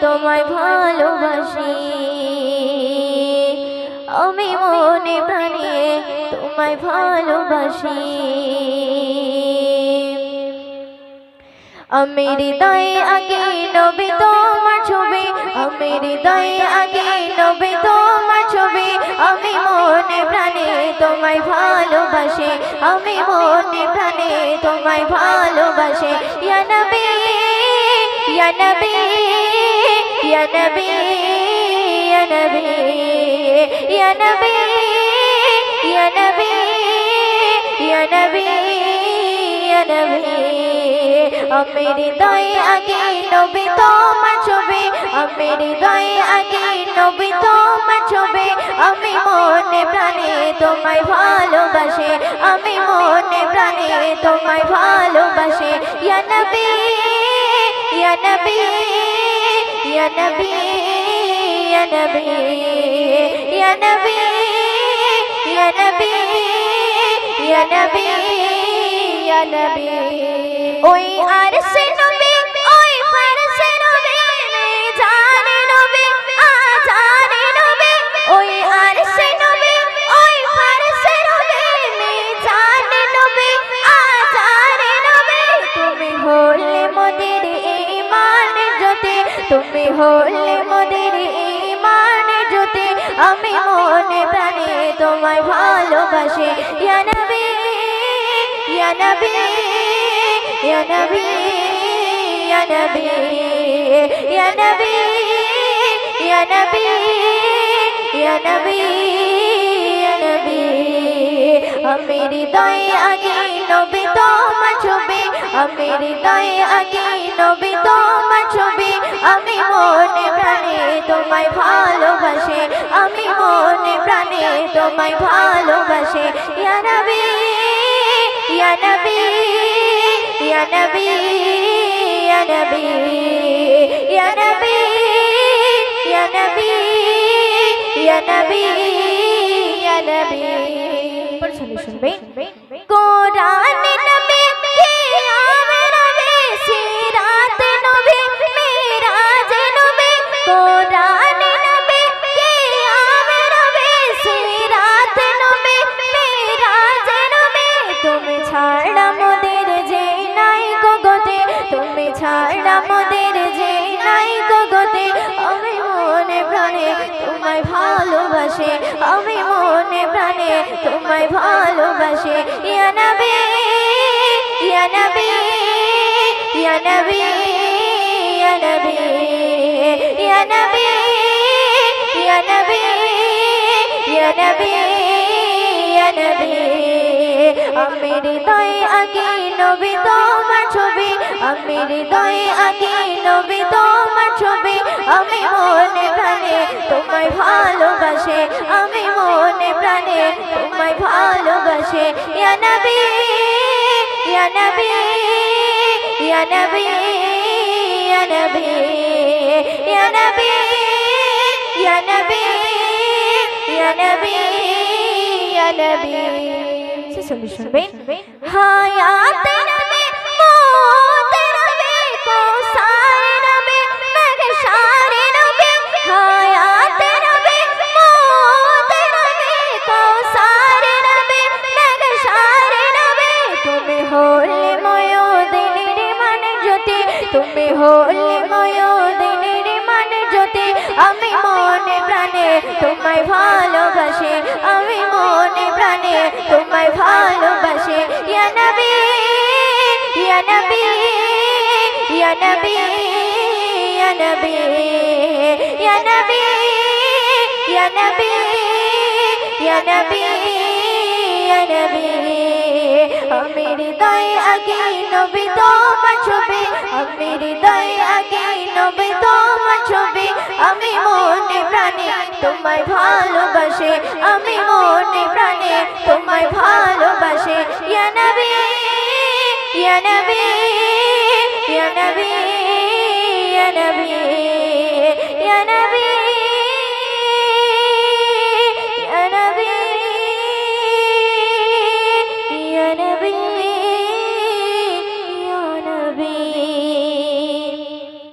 তোমায় ভালোবাসি। আমি মনে প্রাণে তোমায় ভালোবাসি। আমি হৃদয়ে আগে নবে তোমার ছবি। আমি হৃদয়ে আগে নবে তোমার ছবি। আমি মনে প্রাণে তোমায় ভালোবাসি। আমি মনে প্রাণে তোমায় ভালোবাসি। ইয়া নবী ইয়া নবী। নবী নবী নবী নবী নবী নবী আমি হৃদয়ে আগে নবী তোমার ছবি আমি হৃদয়ে আগে নবী তোমার ছবি আমি মনে প্রাণে তোমায় ভালোবাসে আমি মনে প্রাণে তোমায় ভালোবাসে ইয়া নবী ইয়া নবী يا نبي يا نبي يا نبي يا نبي يا نبي يا نبي ওই আর সে আমি মনে প্রাণে তোমায় ভালোবাসি। ইয়া নবী ইয়া নবী ইয়া নবী ইয়া নবী ইয়া নবী ইয়া নবী ইয়া নবী ইয়া নবী। আমি হৃদয়ে আগে নবী, তোমার ছবি। আমি হৃদয়ে আগে নবী, তোমার ছবি। আমি মনে প্রাণে তোমায় ভালোবাসে আমি মনে প্রাণে তোমায় ভালোবাসে। ইয়া নবী ইয়া নবী ইয়া নবী ইয়া নবী ইয়া নবী ইয়া নবী ইয়া নবী ইয়া নবী। পড়ছলে শুনবে। কোরআন তুমি ছাড়া মোদের যে নাই গগতে তুমি ছাড়া মোদের যে নাই গগতে আমি মনে প্রাণে তোমায় ভালোবাসে, আমি মনে প্রাণে তোমায় ভালোবাসে। ইয়া নবী ইয়া নবী ইয়া নবী ইয়া নবী। আমি হৃদয়ে আগে নবী তোমার ছবি আমি হৃদয়ে আগে নবী তোমার ছবি, আমি মনে প্রাণে তোমায় ভালোবাসে, আমি মনে প্রাণে তোমায় ভালোবাসে। ইয়া নবী ইয়া নবী ইয়া নবী ইয়া নবী। से सोल्यूशन बे हाँ यार तेरे में मो तो को सारे रबे मगर सारे हाँ यार को तो सारे सारे तुम्हें होले मयो दिने रे ज्योति तुम्हें होले मयो दिने रे मन ज्योति। আমি মনে প্রাণে তোমায় ইয়া নবী ইয়া নবী ইয়া নবী ইয়া নবী ইয়া নবী ইয়া নবী ইয়া নবী ইয়া নবী। আমি হৃদয়ে আগে নবী তোমার ছবি আমি হৃদয়ে আগে নবী তোমার ছবি ভালোবাসে আমি মনে প্রাণে তোমায় ভালোবাসে ইয়া নবী ইয়া নবী ইয়া নবী ইয়া নবী